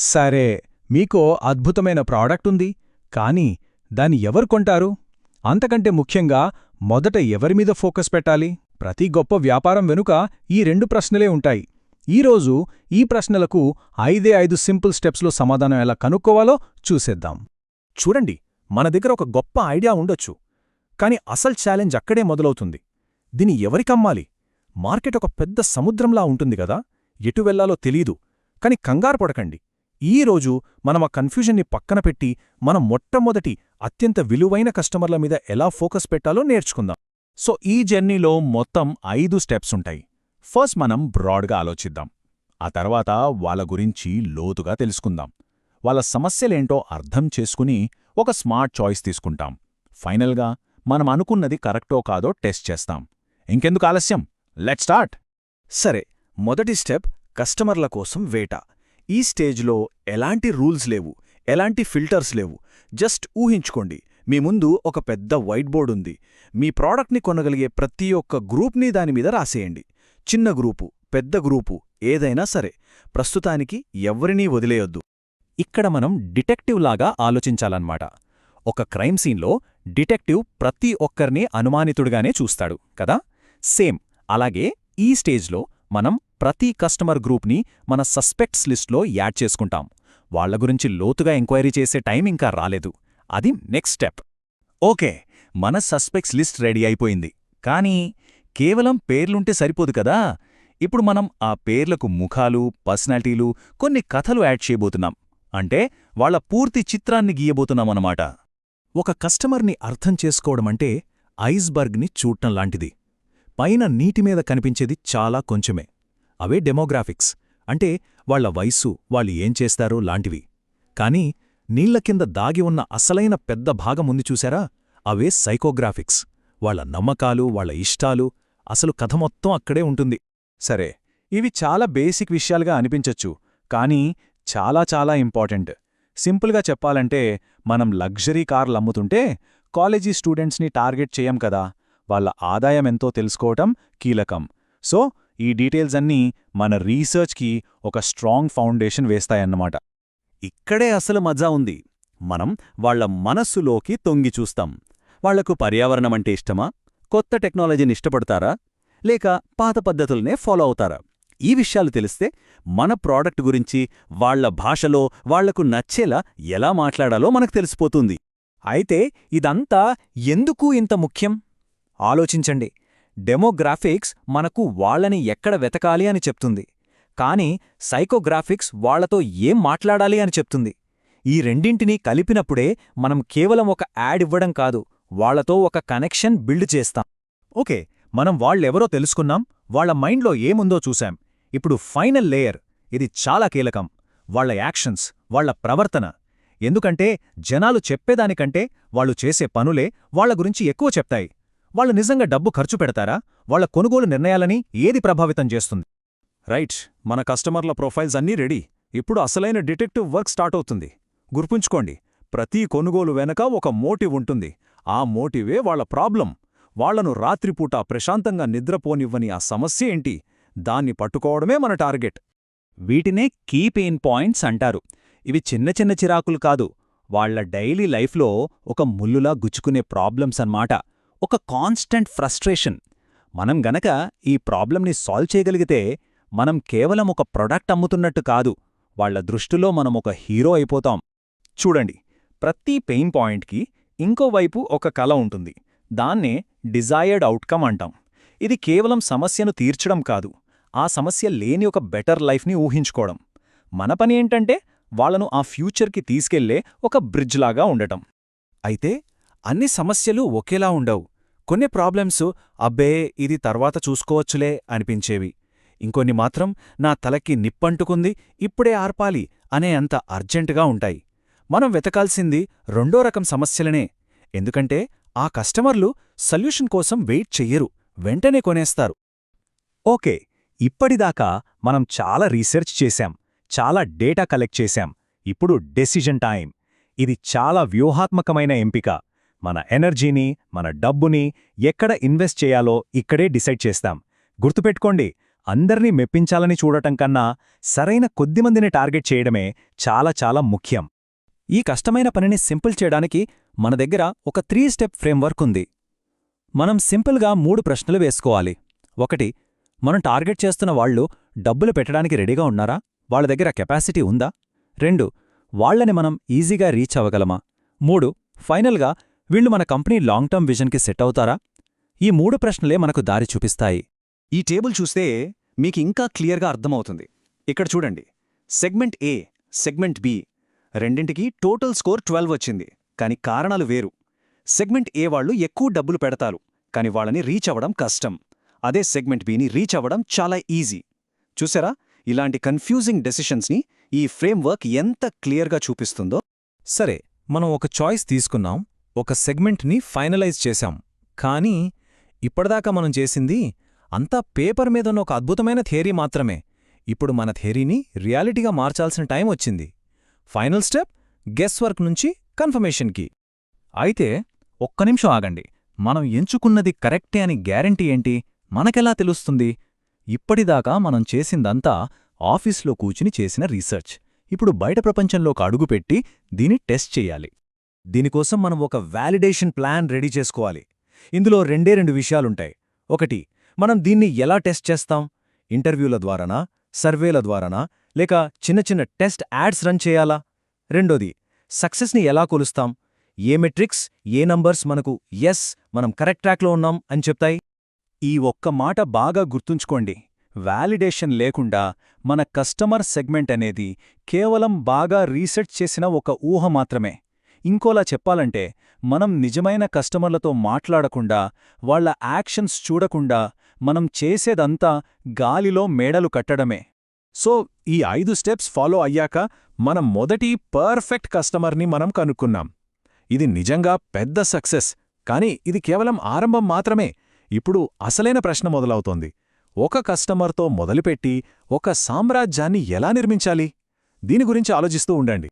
సరే మీకో అద్భుతమైన ప్రోడక్ట్ ఉంది కానీ దాన్ని ఎవరు కొంటారు? అంతకంటే ముఖ్యంగా మొదట ఎవరిమీద ఫోకస్ పెట్టాలి? ప్రతి గొప్ప వ్యాపారం వెనుక ఈ రెండు ప్రశ్నలే ఉంటాయి. ఈరోజు ఈ ప్రశ్నలకు ఐదే ఐదు సింపుల్ స్టెప్స్లో సమాధానం ఎలా కనుక్కోవాలో చూసేద్దాం. చూడండి మన దగ్గర ఒక గొప్ప ఐడియా ఉండొచ్చు కాని అసలు ఛాలెంజ్ అక్కడే మొదలవుతుంది. దీని ఎవరికమ్మాలి మార్కెట్ ఒక పెద్ద సముద్రంలా ఉంటుంది కదా ఎటు వెళ్ళాలో తెలీదు కాని కంగారు పడకండి. ఈరోజు మనం ఆ కన్ఫ్యూజన్ని పక్కన పెట్టి మనం మొట్టమొదటి అత్యంత విలువైన కస్టమర్ల మీద ఎలా ఫోకస్ పెట్టాలో నేర్చుకుందాం. సో ఈ జర్నీలో మొత్తం ఐదు స్టెప్స్ ఉంటాయి. ఫస్ట్ మనం బ్రాడ్గా ఆలోచిద్దాం. ఆ తర్వాత వాళ్ళ గురించి లోతుగా తెలుసుకుందాం. వాళ్ళ సమస్యలేంటో అర్థం చేసుకుని ఒక స్మార్ట్ చాయిస్ తీసుకుంటాం. ఫైనల్గా మనం అనుకున్నది కరెక్టో కాదో టెస్ట్ చేస్తాం. ఇంకెందుకు ఆలస్యం? Let start! సరే మొదటి స్టెప్ కస్టమర్ల కోసం వేట. ఈ స్టేజ్లో ఎలాంటి రూల్స్ లేవు ఎలాంటి ఫిల్టర్స్ లేవు. జస్ట్ ఊహించుకోండి మీ ముందు ఒక పెద్ద వైట్ బోర్డ్ ఉంది. మీ ప్రోడక్ట్ని కొనగలిగే ప్రతి ఒక్క గ్రూప్ని దానిమీద రాసేయండి. చిన్న గ్రూపు పెద్ద గ్రూపు ఏదైనా సరే. ప్రస్తుతానికి ఎవ్వరినీ వదిలేయొద్దు. ఇక్కడ మనం డిటెక్టివ్ లాగా ఆలోచించాలన్నమాట. ఒక క్రైమ్ సీన్లో డిటెక్టివ్ ప్రతి ఒక్కరిని అనుమానితుడిగానే చూస్తాడు కదా? సేమ్ అలాగే ఈ స్టేజ్లో మనం ప్రతి కస్టమర్ గ్రూప్ని మన సస్పెక్ట్స్ లిస్ట్లో యాడ్ చేసుకుంటాం. వాళ్ళ గురించి లోతుగా ఎంక్వైరీ చేసే టైం ఇంకా రాలేదు. అది నెక్స్ట్ స్టెప్. ఓకే మన సస్పెక్ట్స్ లిస్ట్ రెడీ అయిపోయింది. కానీ కేవలం పేర్లుంటే సరిపోదు కదా? ఇప్పుడు మనం ఆ పేర్లకు ముఖాలు పర్సనాలిటీలు కొన్ని కథలు యాడ్ చేయబోతున్నాం. అంటే వాళ్ళ పూర్తి చిత్రాన్ని గీయబోతున్నామన్నమాట ఒక కస్టమర్ని అర్థం చేసుకోవడమంటే ఐస్బర్గ్ని చూడటం లాంటిది. పైన నీటిమీద కనిపించేది చాలా కొంచెమే. అవే డెమోగ్రాఫిక్స్. అంటే వాళ్ళ వయస్సు వాళ్ళు ఏం చేస్తారో లాంటివి. కానీ నీళ్ళ కింద దాగి ఉన్న అసలైన పెద్ద భాగముంది చూశారా? అవే సైకోగ్రాఫిక్స్. వాళ్ళ నమ్మకాలు వాళ్ళ ఇష్టాలు అసలు కథ మొత్తం అక్కడే ఉంటుంది. సరే ఇవి చాలా బేసిక్ విషయాలుగా అనిపించచ్చు కానీ చాలా చాలా ఇంపార్టెంట్. సింపుల్గా చెప్పాలంటే మనం లగ్జరీ కార్లు అమ్ముతుంటే కాలేజీ స్టూడెంట్స్ని టార్గెట్ చేయం కదా. వాళ్ళ ఆదాయం ఎంతో తెలుసుకోవటం కీలకం. సో ఈ డీటెయిల్స్ అన్నీ మన రీసెర్చ్కి ఒక స్ట్రాంగ్ ఫౌండేషన్ వేస్తాయన్నమాట. ఇక్కడే అసలు మజా ఉంది. మనం వాళ్ళ మనస్సులోకి తొంగి చూస్తాం. వాళ్ళకు పర్యావరణమంటే ఇష్టమా? కొత్త టెక్నాలజీని ఇష్టపడతారా? లేక పాత పద్ధతులనే ఫాలో అవుతారా? ఈ విషయాలు తెలిస్తే మన ప్రోడక్ట్ గురించి వాళ్ళ భాషలో వాళ్ళకు నచ్చేలా ఎలా మాట్లాడాలో మనకు తెలిసిపోతుంది. అయితే ఇదంతా ఎందుకు ఇంత ముఖ్యం? ఆలోచించండి. డెమోగ్రాఫిక్స్ మనకు వాళ్ళని ఎక్కడ వెతకాలి అని చెప్తుంది. కాని సైకోగ్రాఫిక్స్ వాళ్ళతో ఏం మాట్లాడాలి అని చెప్తుంది. ఈ రెండింటినీ కలిపినప్పుడే మనం కేవలం ఒక యాడ్ ఇవ్వడం కాదు వాళ్ళతో ఒక కనెక్షన్ బిల్డ్ చేస్తాం. ఓకే మనం వాళ్ళెవరో తెలుసుకున్నాం వాళ్ళ మైండ్లో ఏముందో చూశాం. ఇప్పుడు ఫైనల్ లేయర్ ఇది చాలా కీలకం. వాళ్ళ యాక్షన్స్ వాళ్ళ ప్రవర్తన. ఎందుకంటే జనాలు చెప్పేదానికంటే వాళ్ళు చేసే పనులే వాళ్ళ గురించి ఎక్కువ చెప్తాయి. వాళ్ళు నిజంగా డబ్బు ఖర్చు పెడతారా? వాళ్ళ కొనుగోలు నిర్ణయాలని ఏది ప్రభావితం చేస్తుంది? రైట్ మన కస్టమర్ల ప్రొఫైల్స్ అన్నీ రెడీ. ఇప్పుడు అసలైన డిటెక్టివ్ వర్క్ స్టార్ట్ అవుతుంది. గుర్తుంచుకోండి ప్రతి కొనుగోలు వెనక ఒక మోటివ్ ఉంటుంది. ఆ మోటివే వాళ్ళ ప్రాబ్లం. వాళ్ళను రాత్రిపూట ప్రశాంతంగా నిద్రపోనివ్వని ఆ సమస్య ఏంటి? దాన్ని పట్టుకోవడమే మన టార్గెట్. వీటినే కీ పెయిన్ పాయింట్స్ అంటారు. ఇవి చిన్న చిన్న చిరాకులు కాదు. వాళ్ళ డైలీ లైఫ్లో ఒక ముల్లులా గుచ్చుకునే ప్రాబ్లమ్స్ అన్నమాట. ఒక కాన్స్టెంట్ ఫ్రస్ట్రేషన్. మనం గనక ఈ ప్రాబ్లంని సాల్వ్ చేయగలిగితే మనం కేవలం ఒక ప్రొడక్ట్ అమ్ముతున్నట్టు కాదు వాళ్ళ దృష్టిలో మనం ఒక హీరో అయిపోతాం. చూడండి ప్రతి పెయిన్ పాయింట్కి ఇంకోవైపు ఒక కల ఉంటుంది. దాన్నే డిజైర్డ్ అవుట్కమ్ అంటాం. ఇది కేవలం సమస్యను తీర్చడం కాదు ఆ సమస్య లేని ఒక బెటర్ లైఫ్ని ఊహించుకోవడం. మన పని ఏంటంటే వాళ్ళను ఆ ఫ్యూచర్కి తీసుకెళ్ళే ఒక బ్రిడ్జ్లాగా ఉండటం. అయితే అన్ని సమస్యలు ఒకేలా ఉండవు. కొన్ని ప్రాబ్లమ్స్ అబ్బే ఇది తర్వాత చూసుకోవచ్చులే అనిపించేవి. ఇంకొన్ని మాత్రం నా తలకి నిప్పంటుకుంది ఇప్పుడే ఆర్పాలి అనే అంత అర్జెంటుగా ఉంటాయి. మనం వెతకాల్సింది రెండో రకం సమస్యలనే. ఎందుకంటే ఆ కస్టమర్లు సొల్యూషన్ కోసం వెయిట్ చెయ్యరు వెంటనే కొనేస్తారు. ఓకే ఇప్పటిదాకా మనం చాలా రీసెర్చ్ చేశాం చాలా డేటా కలెక్ట్ చేశాం. ఇప్పుడు డెసిజన్ టైం. ఇది చాలా వ్యూహాత్మకమైన ఎంపిక. మన ఎనర్జీని మన డబ్బుని ఎక్కడ ఇన్వెస్ట్ చేయాలో ఇక్కడే డిసైడ్ చేస్తాం. గుర్తుపెట్టుకోండి అందర్నీ మెప్పించాలని చూడటం కన్నా సరైన కొద్దిమందిని టార్గెట్ చేయడమే చాలా చాలా ముఖ్యం. ఈ కష్టమైన పనిని సింపుల్ చేయడానికి మన దగ్గర ఒక త్రీ స్టెప్ ఫ్రేమ్వర్క్ ఉంది. మనం సింపుల్గా మూడు ప్రశ్నలు వేసుకోవాలి. ఒకటి మనం టార్గెట్ చేస్తున్న వాళ్ళు డబ్బులు పెట్టడానికి రెడీగా ఉన్నారా? వాళ్ళ దగ్గర కెపాసిటీ ఉందా? రెండు వాళ్ళని మనం ఈజీగా రీచ్ అవ్వగలమా? మూడు ఫైనల్గా వీళ్ళు మన కంపెనీ లాంగ్ టర్మ్ విజన్కి సెట్ అవుతారా? ఈ మూడు ప్రశ్నలే మనకు దారి చూపిస్తాయి. ఈ టేబుల్ చూస్తే మీకు ఇంకా క్లియర్గా అర్థమవుతుంది. ఇక్కడ చూడండి. సెగ్మెంట్ ఏ సెగ్మెంట్ బి రెండింటికి టోటల్ స్కోర్ ట్వెల్వ్ వచ్చింది. కానీ కారణాలు వేరు. సెగ్మెంట్ ఏ వాళ్ళు ఎక్కువ డబ్బులు పెడతారు. కానీ వాళ్ళని రీచ్ అవ్వడం కష్టం. అదే సెగ్మెంట్ బిని రీచ్ అవ్వడం చాలా ఈజీ. చూసారా? ఇలాంటి కన్ఫ్యూజింగ్ డెసిషన్స్ని ఈ ఫ్రేమ్వర్క్ ఎంత క్లియర్గా చూపిస్తుందో? సరే మనం ఒక చాయిస్ తీసుకున్నాం. ఒక సెగ్మెంట్ని ఫైనలైజ్ చేశాం. కానీ ఇప్పటిదాకా మనం చేసింది అంతా పేపర్ మీదన్న ఒక అద్భుతమైన థియరీ మాత్రమే. ఇప్పుడు మన థియరీని రియాలిటీగా మార్చాల్సిన టైం వచ్చింది. ఫైనల్ స్టెప్ గెస్ వర్క్ నుంచి కన్ఫర్మేషన్కి అయితే ఒక్క నిమిషం ఆగండి. మనం ఎంచుకున్నది కరెక్టే అని గ్యారంటీ ఏంటి? మనకెలా తెలుస్తుంది? ఇప్పటిదాకా మనం చేసిందంతా ఆఫీస్లో కూచుని చేసిన రీసెర్చ్. ఇప్పుడు బయట ప్రపంచంలోకి అడుగుపెట్టి దీన్ని టెస్ట్ చెయ్యాలి దీనికోసం మనం ఒక వ్యాలిడేషన్ ప్లాన్ రెడీ చేసుకోవాలి. ఇందులో రెండే రెండు విషయాలుంటాయి. ఒకటి మనం దీన్ని ఎలా టెస్ట్ చేస్తాం? ఇంటర్వ్యూల ద్వారానా? సర్వేల ద్వారానా? లేక చిన్న చిన్న టెస్ట్ యాడ్స్ రన్ చేయాలా? రెండోది సక్సెస్ని ఎలా కొలుస్తాం? ఏ మెట్రిక్స్ ఏ నంబర్స్ మనకు ఎస్ మనం కరెక్ట్ ట్రాక్లో ఉన్నాం అని చెప్తాయి? ఈ ఒక్క మాట బాగా గుర్తుంచుకోండి. వాలిడేషన్ లేకుండా మన కస్టమర్ సెగ్మెంట్ అనేది కేవలం బాగా రీసెర్చ్ చేసిన ఒక ఊహ మాత్రమే. ఇంకోలా చెప్పాలంటే మనం నిజమైన కస్టమర్లతో మాట్లాడకుండా వాళ్ళ యాక్షన్స్ చూడకుండా మనం చేసేదంతా గాలిలో మేడలు కట్టడమే. సో ఈ ఐదు స్టెప్స్ ఫాలో అయ్యాక మనం మొదటి పర్ఫెక్ట్ కస్టమర్ని మనం కనుక్కున్నాం. ఇది నిజంగా పెద్ద సక్సెస్ కానీ ఇది కేవలం ఆరంభం మాత్రమే. ఇప్పుడు అసలైన ప్రశ్న మొదలవుతోంది. ఒక కస్టమర్తో మొదలుపెట్టి ఒక సామ్రాజ్యాన్ని ఎలా నిర్మించాలి? దీని గురించి ఆలోచిస్తూ ఉండండి.